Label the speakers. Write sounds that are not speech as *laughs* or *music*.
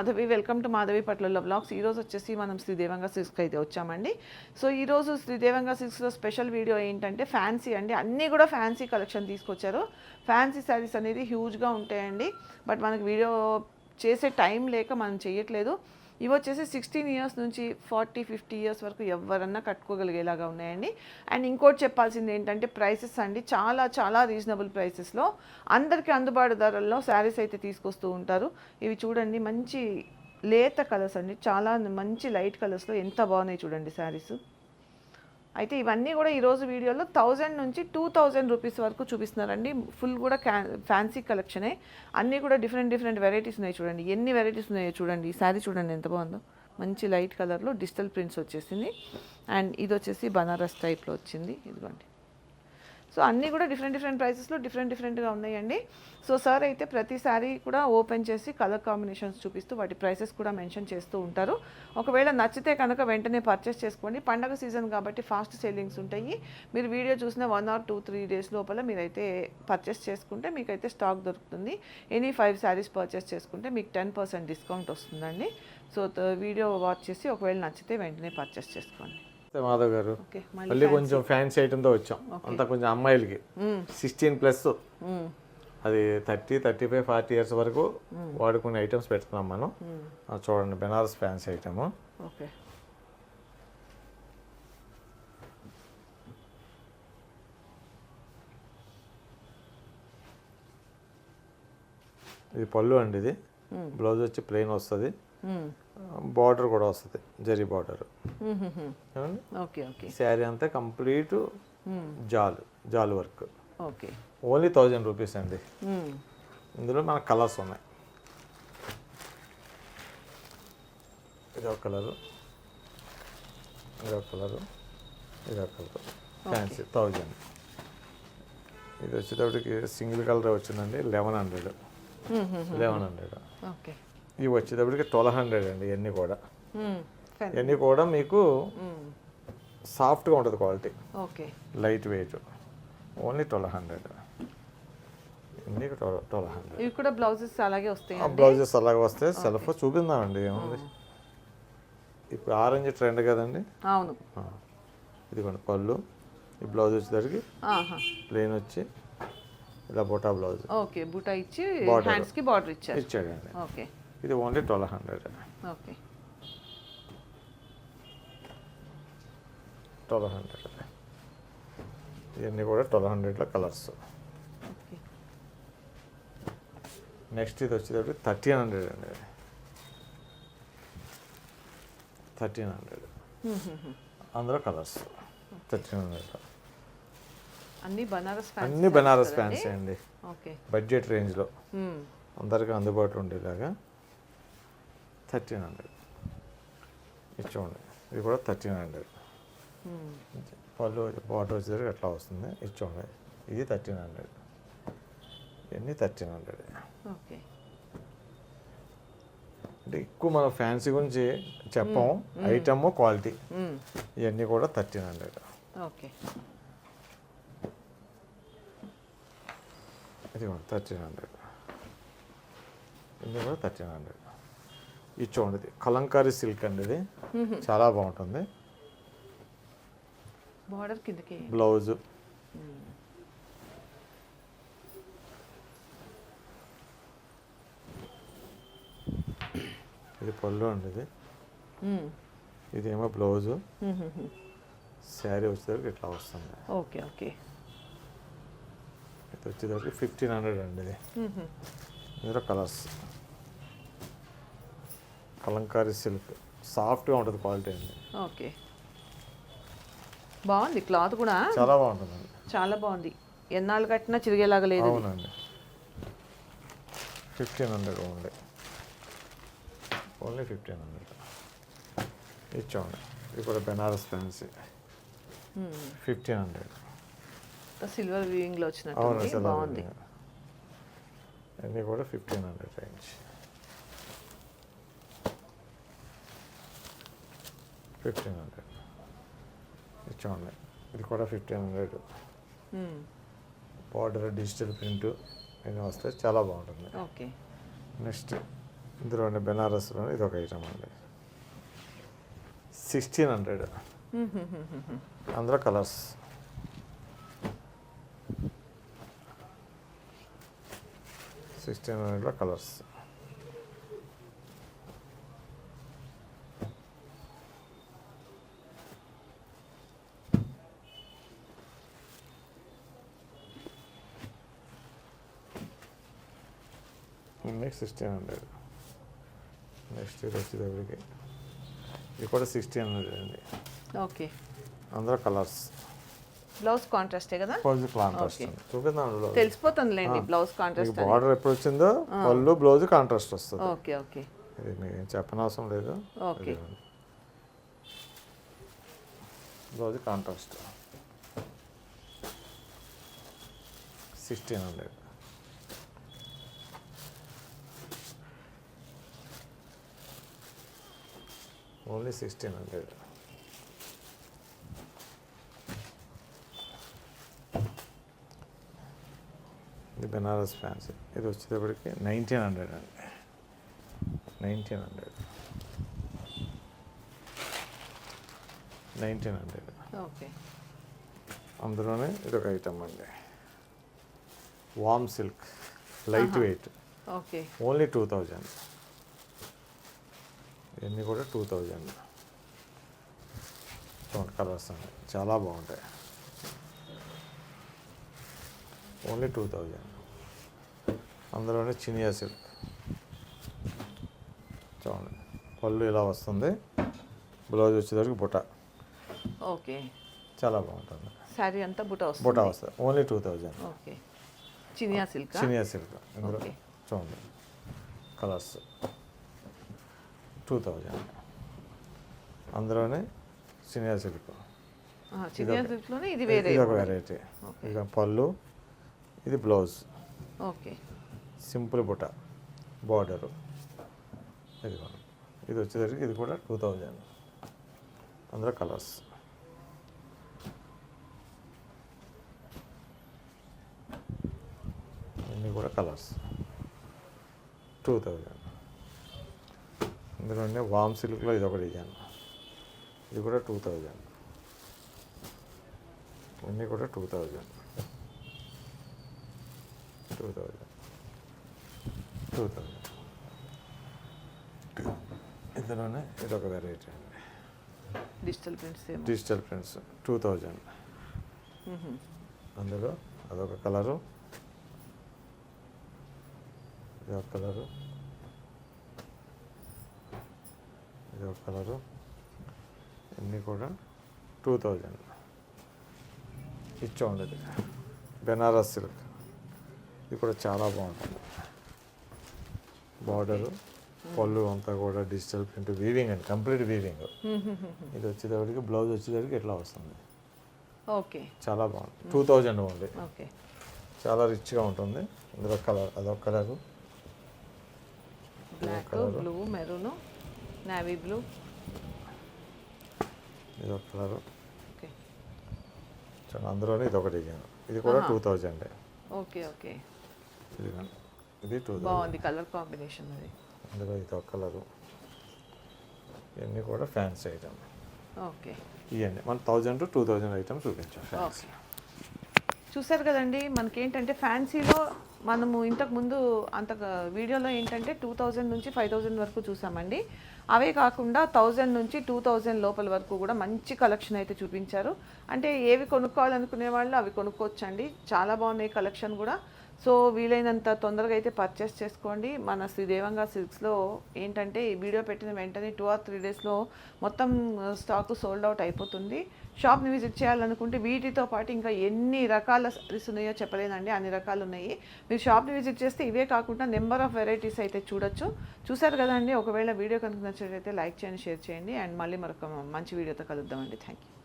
Speaker 1: Madhavi welcome to Madhavi పట్లలో blogs ఈరోజు వచ్చేసి మనం శ్రీదేవంగా సిల్క్స్కి అయితే వచ్చామండి. సో ఈరోజు శ్రీదేవంగా సిల్క్స్లో స్పెషల్ వీడియో ఏంటంటే ఫ్యాన్సీ అండి. అన్నీ కూడా ఫ్యాన్సీ కలెక్షన్ తీసుకొచ్చారు. ఫ్యాన్సీ శారీస్ అనేది హ్యూజ్గా ఉంటాయండి. బట్ మనకి వీడియో చేసే టైం లేక మనం చేయట్లేదు. ఇవి వచ్చేసి సిక్స్టీన్ ఇయర్స్ నుంచి ఫార్టీ ఫిఫ్టీ ఇయర్స్ వరకు ఎవరన్నా కట్టుకోగలిగేలాగా ఉన్నాయండి. అండ్ ఇంకోటి చెప్పాల్సింది ఏంటంటే ప్రైసెస్ అండి చాలా చాలా రీజనబుల్ ప్రైసెస్లో అందరికీ అందుబాటు ధరల్లో శారీస్ అయితే తీసుకొస్తూ ఉంటారు. ఇవి చూడండి మంచి లేత కలర్స్ అండి. చాలా మంచి లైట్ కలర్స్లో ఎంత బాగున్నాయి చూడండి శారీస్ అయితే ఇవన్నీ కూడా ఈరోజు వీడియోలో థౌజండ్ నుంచి టూ థౌజండ్ రూపీస్ వరకు చూపిస్తున్నారండి. ఫుల్ కూడా క్యా ఫ్యాన్సీ కలెక్షనే అన్నీ కూడా డిఫరెంట్ డిఫరెంట్ వెరైటీస్ ఉన్నాయి చూడండి. ఎన్ని వెరైటీస్ ఉన్నాయో చూడండి. ఈ శారీ చూడండి ఎంత బాగుందో. మంచి లైట్ కలర్లో డిజిటల్ ప్రింట్స్ వచ్చేసింది. అండ్ ఇది వచ్చేసి బనారస్ టైప్లో వచ్చింది. ఇదిగోండి. సో అన్నీ కూడా డిఫరెంట్ డిఫరెంట్ ప్రైసెస్లో డిఫరెంట్ డిఫరెంట్గా ఉన్నాయండి. సో సార్ అయితే ప్రతి శారీ కూడా ఓపెన్ చేసి కలర్ కాంబినేషన్స్ చూపిస్తూ వాటి ప్రైసెస్ కూడా మెన్షన్ చేస్తూ ఉంటారు. ఒకవేళ నచ్చితే కనుక వెంటనే పర్చేస్ చేసుకోండి. పండగ సీజన్ కాబట్టి ఫాస్ట్ సేలింగ్స్ ఉంటాయి. మీరు వీడియో చూసిన one or two three days లోపల మీరైతే పర్చేస్ చేసుకుంటే మీకైతే స్టాక్ దొరుకుతుంది. ఎనీ ఫైవ్ శారీస్ పర్చేస్ చేసుకుంటే మీకు టెన్ పర్సెంట్ డిస్కౌంట్ వస్తుందండి. సో వీడియో వాచ్ చేసి ఒకవేళ నచ్చితే వెంటనే పర్చేస్ చేసుకోండి.
Speaker 2: మాధవ్ గారు. మళ్ళీ కొంచెం ఫ్యాన్సీ ఐటమ్తో వచ్చాం. అంతా కొంచెం అమ్మాయిలకి. సిక్స్టీన్ ప్లస్ అది thirty thirty five forty years వరకు వాడుకునే ఐటమ్స్ పెడుతున్నాం మనం. చూడండి బెనారస్ ఫ్యాన్సీ ఐటమ్
Speaker 1: ఓకే.
Speaker 2: ఇది పళ్ళు అండి ఇది. బ్లౌజ్ వచ్చి ప్లెయిన్ వస్తుంది. బార్డర్ కూడా వస్తుంది zari border.
Speaker 1: Okay okay.
Speaker 2: Saree అంతా కంప్లీట్ జాల్ జాల్ work.
Speaker 1: Okay.
Speaker 2: Only thousand rupees అండి. ఇందులో మనకు కలర్స్ ఉన్నాయి. ఇది కలరు. ఇది కలరు. ఇది కలరు. Fancy thousand. ఇది వచ్చేటప్పటికి సింగిల్ కలర్ వచ్చిందండి eleven hundred. Eleven hundred.
Speaker 1: Okay.
Speaker 2: ఇవి వచ్చేటప్పటికి ట్వెల్వ్ హండ్రెడ్ అండి ఇవన్నీ కూడా. ఇవన్నీ కూడా మీకు సాఫ్ట్గా ఉంటుంది quality
Speaker 1: okay.
Speaker 2: Light weight only twelve hundred ఇవన్నీ ట్వెల్వ్ హండ్రెడ్
Speaker 1: ఇవి కూడా బ్లౌజెస్ అలాగే వస్తాయి
Speaker 2: బ్లౌజెస్ అలాగే వస్తే సెల్ఫ్ చూపిందామండి ఏముంది? ఇప్పుడు ఆరెంజ్ ట్రెండ్ కదండి?
Speaker 1: అవును.
Speaker 2: ఇదిగోండి పళ్ళు. ఈ బ్లౌజ్ వచ్చేసరికి
Speaker 1: ఆహా.
Speaker 2: ప్లెయిన్ వచ్చి ఇలా బొటా బ్లౌజ్.
Speaker 1: ఓకే బుటా ఇచ్చి. హ్యాండ్స్కి బార్డర్ ఇచ్చారు.
Speaker 2: ఇచ్చాడండి.
Speaker 1: ఓకే.
Speaker 2: ఇది only twelve hundred.
Speaker 1: Okay.
Speaker 2: Twelve hundred. ఇవన్నీ కూడా ట్వెల్వ్ హండ్రెడ్లో కలర్స్. నెక్స్ట్ ఇది వచ్చేటప్పటికి థర్టీన్ హండ్రెడ్ అండి. Thirteen hundred. అందులో కలర్స్. Thirteen hundred.
Speaker 1: అన్ని బనారస్ ఫ్యాన్సీ
Speaker 2: అన్ని బెనారస్ ఫ్యాన్సీ అండి. బడ్జెట్ రేంజ్లో. అందరికీ అందుబాటులో ఉండేలాగా థర్టీన్ హండ్రెడ్ ఇది చూడండి ఇది కూడా థర్టీన్ హండ్రెడ్ పళ్ళు బాటర్ వచ్చేసరికి అట్లా వస్తుంది. ఇది చూడండి ఇది థర్టీన్ హండ్రెడ్ ఇవన్నీ థర్టీన్ హండ్రెడ్
Speaker 1: ఓకే.
Speaker 2: అంటే ఎక్కువ మనం ఫ్యాన్సీ గురించి చెప్పాము ఐటమ్ క్వాలిటీ ఇవన్నీ కూడా థర్టీన్ హండ్రెడ్
Speaker 1: ఓకే.
Speaker 2: ఇది థర్టీన్ హండ్రెడ్ ఇది కూడా థర్టీన్ హండ్రెడ్ ఇది చూడండి కలంకారీ సిల్క్ అండి ఇది. చాలా బాగుంటుంది.
Speaker 1: బార్డర్ కిందకి.
Speaker 2: బ్లౌజ్. ఇది పళ్ళు అండి ఇది. ఇదేమో బ్లౌజు. శారీ వచ్చేసరికి ఇట్లా వస్తుంది.
Speaker 1: Okay okay.
Speaker 2: ఇది వచ్చేసరికి ఫిఫ్టీన్ హండ్రెడ్ అండి ఇది. ఇందులో కలర్స్. కలంకారీ సిల్క్. సాఫ్ట్గా ఉంటుంది క్వాలిటీ అండి.
Speaker 1: ఓకే. బాగుంది క్లాత్ కూడా.
Speaker 2: చాలా బాగుంటుందండి
Speaker 1: చాలా బాగుంది. ఎన్నాళ్ళు కట్టినా చిరిగేలాగా లేదు.
Speaker 2: అవునండి. Fifteen hundred only. Only fifteen hundred. ఇచ్చామండి ఇది కూడా Benaras fancy. Fifteen hundred.
Speaker 1: Silver వీవింగ్లో
Speaker 2: అవును
Speaker 1: వచ్చినట్టు బాగుంది.
Speaker 2: అన్నీ కూడా fifteen hundred range. Fifteen hundred ఇచ్చామండి ఇది కూడా fifteen hundred border digital print ఇవన్నీ వస్తే చాలా బాగుంటుంది.
Speaker 1: ఓకే
Speaker 2: నెక్స్ట్ ఇందులోనే బెనారస్లో ఇది ఒక ఐటమ్ అండి సిక్స్టీన్ హండ్రెడ్ అందులో కలర్స్ సిక్స్టీన్ హండ్రెడ్లో colours next sixteen hundred next ఇది వచ్చేటప్పటికి ఇది కూడా సిక్స్టీన్ హండ్రెడ్ అండి.
Speaker 1: ఓకే.
Speaker 2: అందులో కలర్స్.
Speaker 1: బ్లౌజ్ కాంట్రాస్టే కదా?
Speaker 2: Blouse contrast. చూపిద్దాం బ్లౌజ్
Speaker 1: తెలిసిపోతుందిలేండి బ్లౌజ్ కాంట్రాస్ట్
Speaker 2: బార్డర్ ఎప్పుడు వచ్చిందో పళ్ళు బ్లౌజ్ కాంట్రాస్ట్ వస్తుంది.
Speaker 1: Okay okay.
Speaker 2: ఇది మీకు చెప్పనవసరం లేదు.
Speaker 1: Okay.
Speaker 2: Blouse contrast. Sixteen hundred only sixteen hundred. ఇది బెనారస్ ఫ్యాన్సీ. ఇది వచ్చేటప్పటికి నైన్టీన్ హండ్రెడ్ అండి. Nineteen hundred. Nineteen hundred.
Speaker 1: Okay.
Speaker 2: అందులోనే ఇది ఒక ఐటమ్ అండి. వామ్ silk light. Weight
Speaker 1: okay.
Speaker 2: Only two thousand ఇవన్నీ కూడా టూ థౌజండ్. చూడండి కలర్స్ అండి చాలా బాగుంటాయి. Only two thousand. అందులోనే చినియా సిల్క్. చూడండి. పళ్ళు ఇలా వస్తుంది. బ్లౌజ్ వచ్చేసరికి బుట్ట
Speaker 1: ఓకే.
Speaker 2: చాలా బాగుంటుంది.
Speaker 1: శారీ అంతా బుట్ట వస్తుంది.
Speaker 2: బుట్ట వస్తుంది. Only two thousand.
Speaker 1: ఓకే. చినియా సిల్క్?
Speaker 2: చినియా సిల్క్. ఇందులో. చూడండి. కలర్స్. Two thousand. అందులోనే చినియా సిల్క్.
Speaker 1: ఇది
Speaker 2: ఒక వెరైటీ. ఇది పళ్ళు ఇది బ్లౌజ్.
Speaker 1: ఓకే.
Speaker 2: సింపుల్ బుట్ట బార్డరు. ఇది ఇది వచ్చేసరికి ఇది కూడా టూ థౌజండ్. అందులో కలర్స్. ఇవన్నీ కూడా కలర్స్. Two thousand. ఇందులోనే వామ్ సిల్క్లో ఇది ఒక డిజైన్ ఇది కూడా టూ థౌజండ్. ఇవన్నీ కూడా two thousand. Two thousand. Two thousand. ఇందులోనే ఇది ఒక వెరైటీ అండి.
Speaker 1: Digital prints
Speaker 2: digital prints two thousand. అందులో అదొక కలరు. ఇది ఒక కలరు. ఇది కలరు ఇవన్నీ కూడా టూ థౌజండ్. ఇచ్చా ఉండేది బెనారస్ సిల్క్. ఇది కూడా చాలా బాగుంటుంది. బార్డరు పళ్ళు అంతా కూడా డిజిటల్ ప్రింట్ వీవింగ్ అండి. కంప్లీట్ వీవింగ్ *laughs* ఇది వచ్చేటప్పటికి బ్లౌజ్ వచ్చేటప్పటికి ఇట్లా వస్తుంది?
Speaker 1: ఓకే.
Speaker 2: చాలా బాగుంది టూ థౌజండ్ ఓన్లీ.
Speaker 1: ఓకే.
Speaker 2: చాలా రిచ్గా ఉంటుంది. ఇందులో కలర్ అదొక colour.
Speaker 1: Black. Blue maroon. Navy blue
Speaker 2: ఇదొక కలరు.
Speaker 1: ఓకే.
Speaker 2: చాలా అందులోనే ఇది ఒక డిజైన్ ఇది కూడా. Two thousand
Speaker 1: okay okay.
Speaker 2: ఇది ఇది టూ
Speaker 1: బాగుంది కలర్ కాంబినేషన్ అది.
Speaker 2: అందులో ఇది ఒక కలరు. ఇవన్నీ కూడా ఫ్యాన్సీ ఐటమ్
Speaker 1: ఓకే.
Speaker 2: ఇవన్నీ. మన thousand two two thousand item చూపించాం.
Speaker 1: చూసారు కదండి మనకేంటంటే ఫ్యాన్సీలో మనము ఇంతకు ముందు అంత వీడియోలో ఏంటంటే టూ థౌజండ్ నుంచి ఫైవ్ థౌజండ్ వరకు చూసామండి. అవే కాకుండా థౌజండ్ నుంచి టూ థౌజండ్ లోపల వరకు కూడా మంచి కలెక్షన్ అయితే చూపించారు. అంటే ఏవి కొనుక్కోవాలనుకునే వాళ్ళు అవి కొనుక్కోవచ్చండి. చాలా బాగున్నాయి కలెక్షన్ కూడా. సో వీలైనంత తొందరగా అయితే పర్చేస్ చేసుకోండి. మన శ్రీ దేవంగా సిల్క్స్లో ఏంటంటే ఈ వీడియో పెట్టిన వెంటనే టూ ఆర్ త్రీ డేస్లో మొత్తం స్టాక్ సోల్డ్ అవుట్ అయిపోతుంది. షాప్ని విజిట్ చేయాలనుకుంటే వీటితో పాటు ఇంకా ఎన్ని రకాల సారీస్ ఉన్నాయో చెప్పలేనండి అన్ని రకాలు ఉన్నాయి. మీరు షాప్ని విజిట్ చేస్తే ఇవే కాకుండా నెంబర్ ఆఫ్ వెరైటీస్ అయితే చూడొచ్చు. చూసారు కదండి? ఒకవేళ వీడియో కనుక నచ్చినట్లయితే లైక్ చేయండి షేర్ చేయండి. అండ్ మళ్ళీ మరొక మంచి వీడియోతో కలుద్దామండి. Thank you